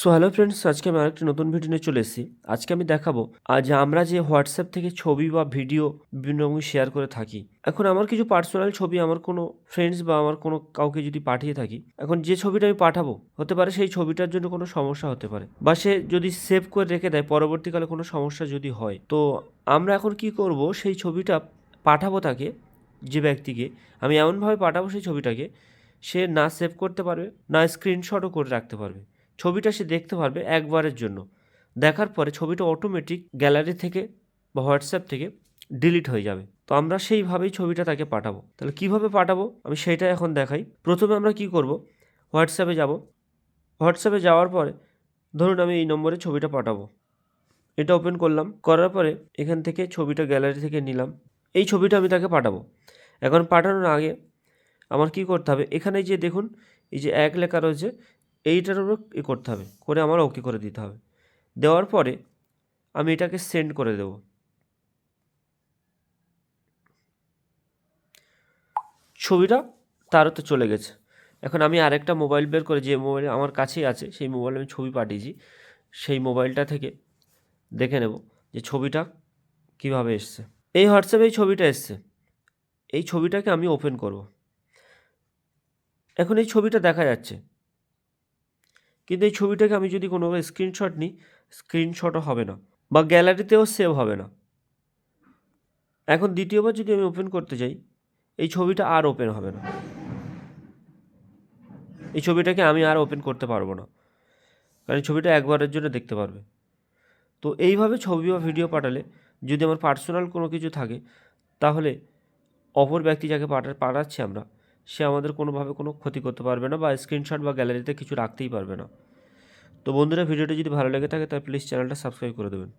So hello friends আজকে আমি আরেকটি নতুন ভিডিও নিয়ে চলে এসেছি। আজকে আমি দেখাবো, আজ আমরা যে হোয়াটসঅ্যাপ থেকে ছবি বা ভিডিও বিভিন্ন রকম শেয়ার করে থাকি, এখন আমার কিছু পার্সোনাল ছবি, আমার কোনো ফ্রেন্ডস বা আমার কোনো কাউকে যদি পাঠিয়ে থাকি, এখন যে ছবিটা আমি পাঠাবো, হতে পারে সেই ছবিটার জন্য কোনো সমস্যা হতে পারে বা সে যদি সেভ করে রেখে দেয়, পরবর্তীকালে কোনো সমস্যা যদি হয়। তো আমরা এখন কি করব, সেই ছবিটা পাঠাবো তাকে, যে ব্যক্তিকে, আমি এমনভাবে পাঠাবো সেই ছবিটাকে, সে না সেভ করতে পারবে, না স্ক্রিনশটও করে রাখতে পারবে। ছবিটা সে দেখতে পারবে একবারের জন্য। দেখার পরে ছবিটা অটোমেটিক গ্যালারি থেকে বা হোয়াটসঅ্যাপ থেকে ডিলিট হয়ে যাবে। তো আমরা সেইভাবেই ছবিটা তাকে পাঠাবো। তাহলে কীভাবে পাঠাবো? আমি সেইটা এখন দেখাই। প্রথমে আমরা কি করব? হোয়াটসঅ্যাপে যাব। হোয়াটসঅ্যাপে যাওয়ার পরে ধরুন আমি এই নম্বরে ছবিটা পাঠাবো। এটা ওপেন করলাম। করার পরে এখান থেকে ছবিটা গ্যালারি থেকে নিলাম। এই ছবিটা আমি তাকে পাঠাবো। এখন পাঠানোর আগে আমার কি করতে হবে? এখানে যে দেখুন, এই যে এক লেখা রয়েছে এইটার উপর এ করতে হবে, করে আমার ওকে করে দিতে হবে। দেওয়ার পরে আমি এটাকে সেন্ড করে দেব। ছবিটা তারও তো চলে গেছে। এখন আমি আরেকটা মোবাইল বের করে যে মোবাইল আমার কাছেই আছে, সেই মোবাইলে আমি ছবি পাঠিয়েছি, সেই মোবাইলটা থেকে দেখে নেব যে ছবিটা কীভাবে এসছে। এই হোয়াটসঅ্যাপে এই ছবিটা এসছে। এই ছবিটাকে আমি ওপেন করব। এখন এই ছবিটা দেখা যাচ্ছে। কিন্তু এই ছবিটাকে আমি যদি কোনো স্ক্রিনশট নিই স্ক্রিনশটও হবে না বা গ্যালারিতেও সেভ হবে না। এখন দ্বিতীয়বার যদি আমি ওপেন করতে যাই, এই ছবিটা আর ওপেন হবে না। এই ছবিটাকে আমি আর ওপেন করতে পারব না। কারণ ছবিটা একবারের জন্য দেখতে পারবে। তো এইভাবে ছবি বা ভিডিও পাঠালে যদি আমার পার্সোনাল কোনো কিছু থাকে, তাহলে অপর ব্যক্তি যাকে পাঠা, পাঠাচ্ছি আমরা সে আমাদের কোনোভাবে কোনো ক্ষতি করতে পারবে না বা স্ক্রিনশট বা গ্যালারিতে কিছু রাখতেই পারবে না। তো বন্ধুরা, ভিডিওটি যদি ভালো লেগে থাকে তাহলে প্লিজ চ্যানেলটা সাবস্ক্রাইব করে দেবেন।